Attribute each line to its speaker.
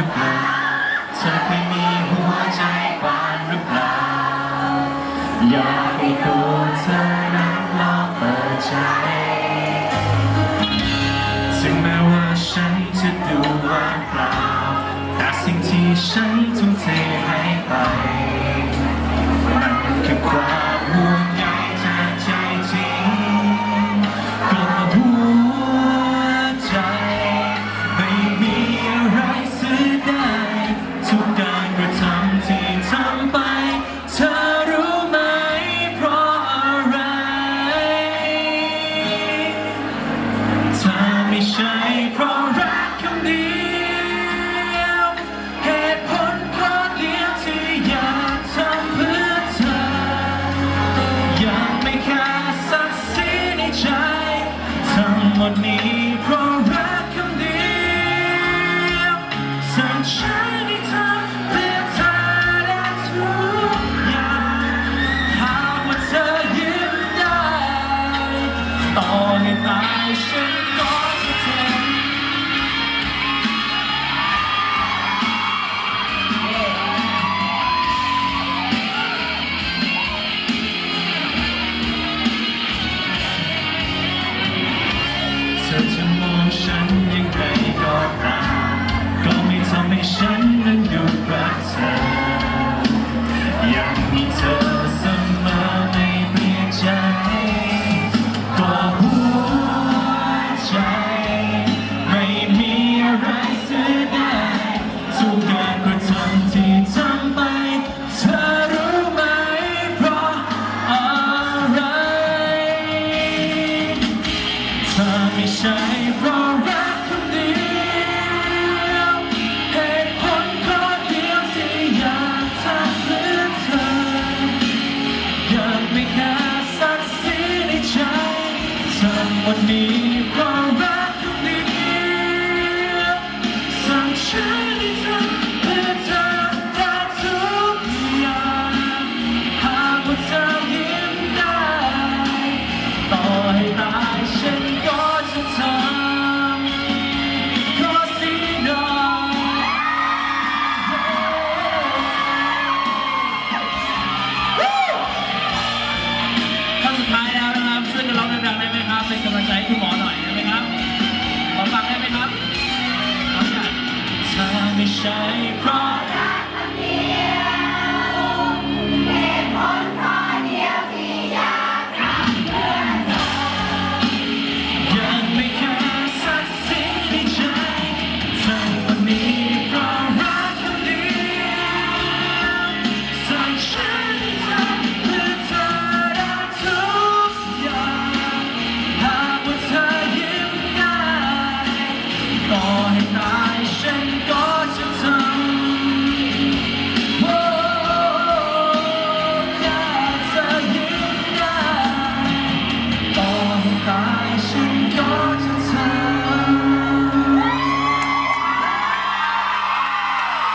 Speaker 1: ือเปล่าเธอเคยมีหัวใจบานหรือเปล่า อยากให้ตัวเธอนั้นลองเปิดใจ money. 一身 ไม่หาสักสีในใจทั้งหมดนี้ความรักทุกนี้สั่งฉันให้เ shine.